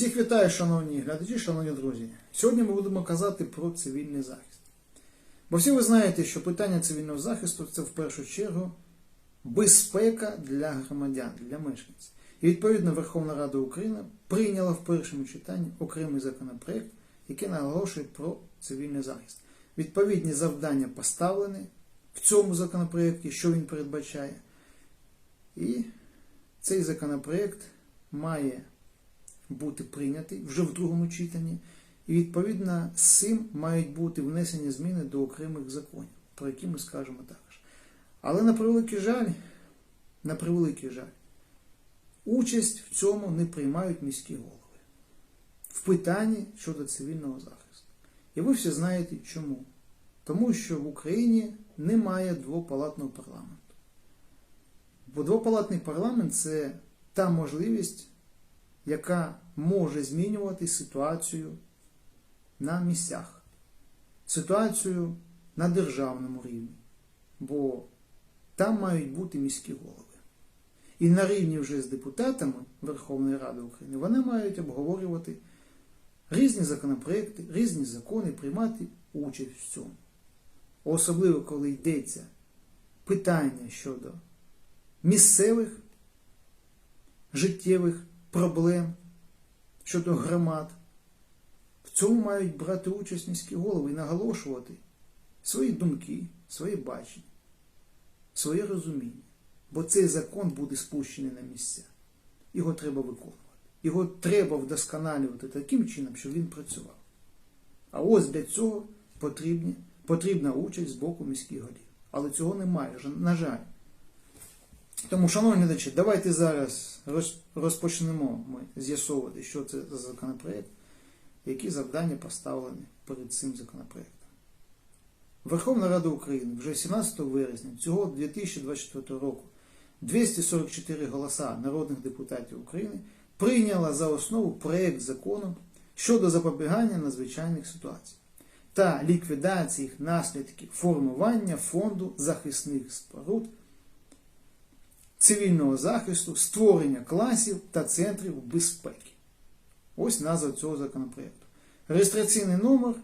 Всіх вітаю, шановні глядачі, шановні друзі. Сьогодні ми будемо казати про цивільний захист. Бо всі ви знаєте, що питання цивільного захисту це в першу чергу безпека для громадян, для мешканців. І відповідно Верховна Рада України прийняла в першому читанні окремий законопроект, який наголошує про цивільний захист. Відповідні завдання поставлені в цьому законопроекті, що він передбачає. І цей законопроект має бути прийнятий вже в другому читанні, і відповідно з цим мають бути внесені зміни до окремих законів, про які ми скажемо також. Але на превеликий жаль, на превеликий жаль, участь в цьому не приймають міські голови в питанні щодо цивільного захисту. І ви всі знаєте чому. Тому що в Україні немає двопалатного парламенту. Бо двопалатний парламент це та можливість, яка може змінювати ситуацію на місцях, ситуацію на державному рівні. Бо там мають бути міські голови. І на рівні вже з депутатами Верховної Ради України вони мають обговорювати різні законопроекти, різні закони, приймати участь в цьому. Особливо, коли йдеться питання щодо місцевих життєвих проблем щодо громад. В цьому мають брати участь міські голови і наголошувати свої думки, свої бачення, своє розуміння. Бо цей закон буде спущений на місця. Його треба виконувати. Його треба вдосконалювати таким чином, щоб він працював. А ось для цього потрібні, потрібна участь з боку міських голів. Але цього немає, на жаль. Тому, шановні глядачі, давайте зараз розпочнемо ми з'ясовувати, що це за законопроект, які завдання поставлені перед цим законопроектом. Верховна Рада України вже 17 вересня цього 2024 року 244 голоса народних депутатів України прийняла за основу проєкт закону щодо запобігання надзвичайних ситуацій та ліквідації наслідків формування фонду захисних споруд цивільного захисту, створення класів та центрів безпеки. Ось назва цього законопроекту. Реєстраційний номер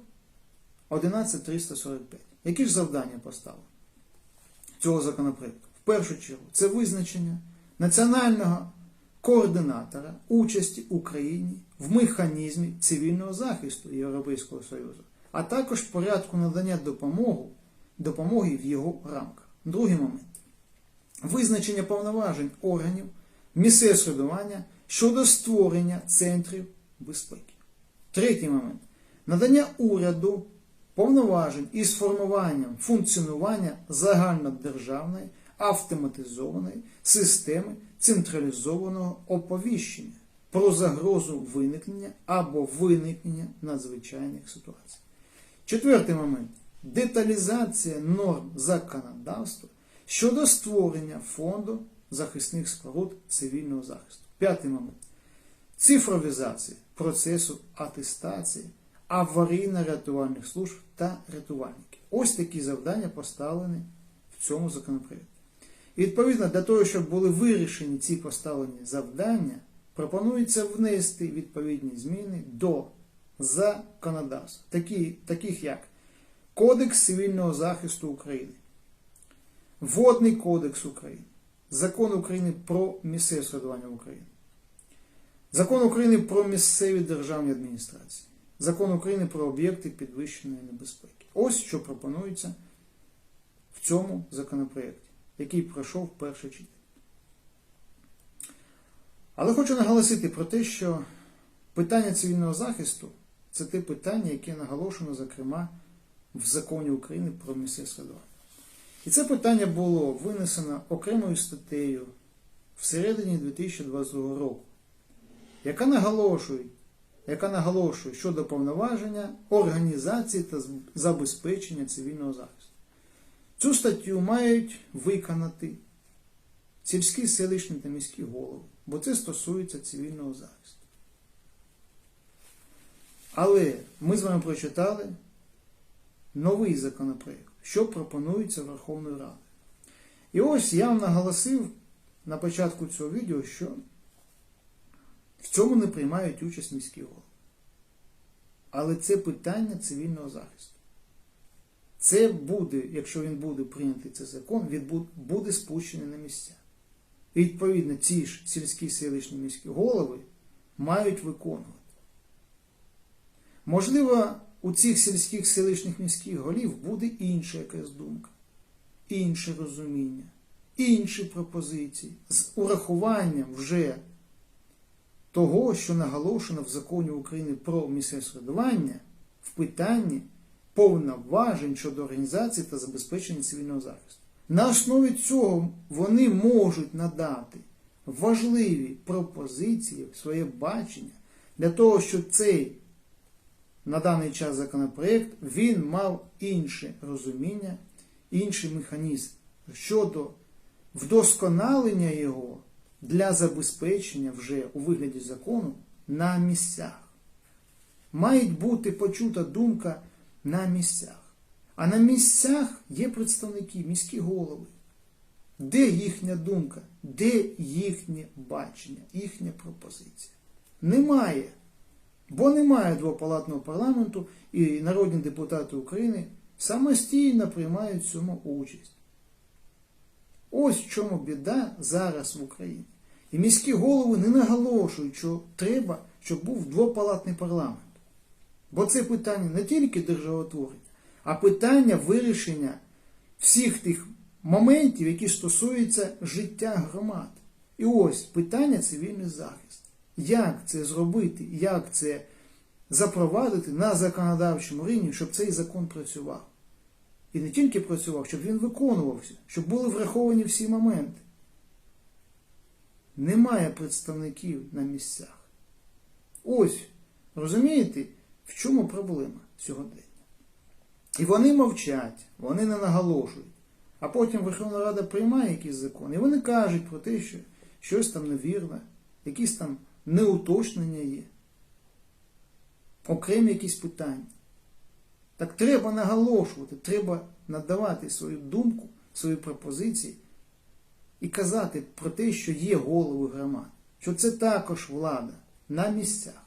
11345. Які ж завдання поставили цього законопроекту? В першу чергу, це визначення національного координатора участі України в механізмі цивільного захисту Європейського Союзу, а також порядку надання допомоги, допомоги в його рамках. Другий момент визначення повноважень органів місцевого середування щодо створення центрів безпеки. Третій момент надання уряду повноважень із формуванням функціонування загальнодержавної автоматизованої системи централізованого оповіщення про загрозу виникнення або виникнення надзвичайних ситуацій. Четвертий момент деталізація норм законодавства щодо створення фонду захисних споруд цивільного захисту. П'ятий момент. Цифровізація процесу атестації аварійно-рятувальних служб та рятувальників. Ось такі завдання поставлені в цьому законопроекті. І відповідно для того, щоб були вирішені ці поставлені завдання, пропонується внести відповідні зміни до законодавства, такі, таких як Кодекс цивільного захисту України, Водний кодекс України, Закон України про місцеве самоврядування в Україні, Закон України про місцеві державні адміністрації, Закон України про об'єкти підвищеної небезпеки. Ось що пропонується в цьому законопроєкті, який пройшов перше читання. Але хочу наголосити про те, що питання цивільного захисту це те питання, яке наголошено, зокрема, в законі України про місцеве самоврядування. І це питання було винесено окремою статтею всередині 2022 року, яка наголошує, яка наголошує щодо повноваження організації та забезпечення цивільного захисту. Цю статтю мають виконати сільські селищні та міські голови, бо це стосується цивільного захисту. Але ми з вами прочитали новий законопроект що пропонується Верховною Радою. І ось я наголосив на початку цього відео, що В цьому не приймають участь міські голови. Але це питання цивільного захисту. Це буде, якщо він буде прийнятий цей закон, він буде спущений на місця. І відповідно ці ж сільські селищні міські голови мають виконувати. Можливо, у цих сільських селищних міських голів буде інша якась думка, інше розуміння, інші пропозиції з урахуванням вже того, що наголошено в законі України про місцеве самоврядування в питанні повноважень щодо організації та забезпечення цивільного захисту. На основі цього вони можуть надати важливі пропозиції, своє бачення для того, щоб цей на даний час законопроект він мав інше розуміння, інший механізм щодо вдосконалення його для забезпечення вже у вигляді закону на місцях. Має бути почута думка на місцях. А на місцях є представники, міські голови. Де їхня думка, де їхнє бачення, їхня пропозиція? Немає. Бо немає двопалатного парламенту і народні депутати України самостійно приймають в цьому участь. Ось в чому біда зараз в Україні. І міські голови не наголошують, що треба, щоб був двопалатний парламент. Бо це питання не тільки державотворення, а питання вирішення всіх тих моментів, які стосуються життя громад. І ось питання цивільний захист. Як це зробити, як це запровадити на законодавчому рівні, щоб цей закон працював. І не тільки працював, щоб він виконувався, щоб були враховані всі моменти. Немає представників на місцях. Ось, розумієте, в чому проблема сьогодення? І вони мовчать, вони не наголошують. А потім Верховна Рада приймає якийсь закон, і вони кажуть про те, що щось там невірне, якісь там неуточнення є, окремі якісь питання. Так треба наголошувати, треба надавати свою думку, свої пропозиції і казати про те, що є голови громад, що це також влада на місцях.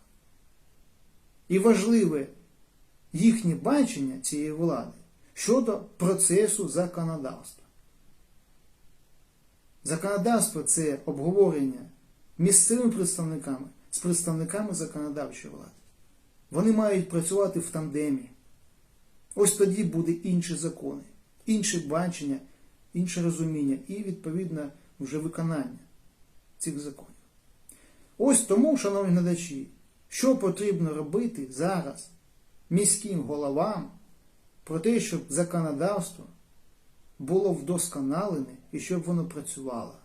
І важливе їхнє бачення цієї влади щодо процесу законодавства. Законодавство це обговорення місцевими представниками з представниками законодавчої влади. Вони мають працювати в тандемі. Ось тоді буде інші закони, інше бачення, інше розуміння і, відповідно, вже виконання цих законів. Ось тому, шановні глядачі, що потрібно робити зараз міським головам про те, щоб законодавство було вдосконалене і щоб воно працювало.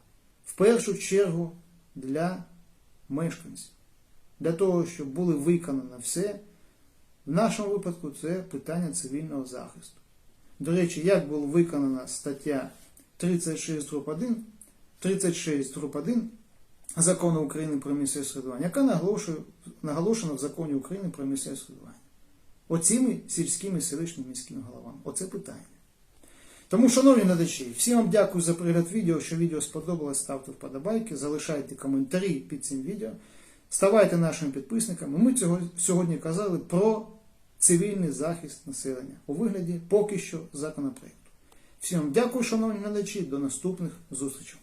В першу чергу для мешканців, для того, щоб було виконано все. В нашому випадку це питання цивільного захисту. До речі, як була виконана стаття 36 1, 36 1 Закону України про місцеве самоврядування, яка наголошена в законі України про місцеве самоврядування. Оціми сільськими селищними міськими головами. Оце питання. Тому, шановні глядачі, всім вам дякую за перегляд відео. Якщо відео сподобалось, ставте вподобайки, залишайте коментарі під цим відео, ставайте нашими підписниками. Ми цього, сьогодні казали про цивільний захист населення у вигляді поки що законопроекту. Всім вам дякую, шановні глядачі, до наступних зустрічей.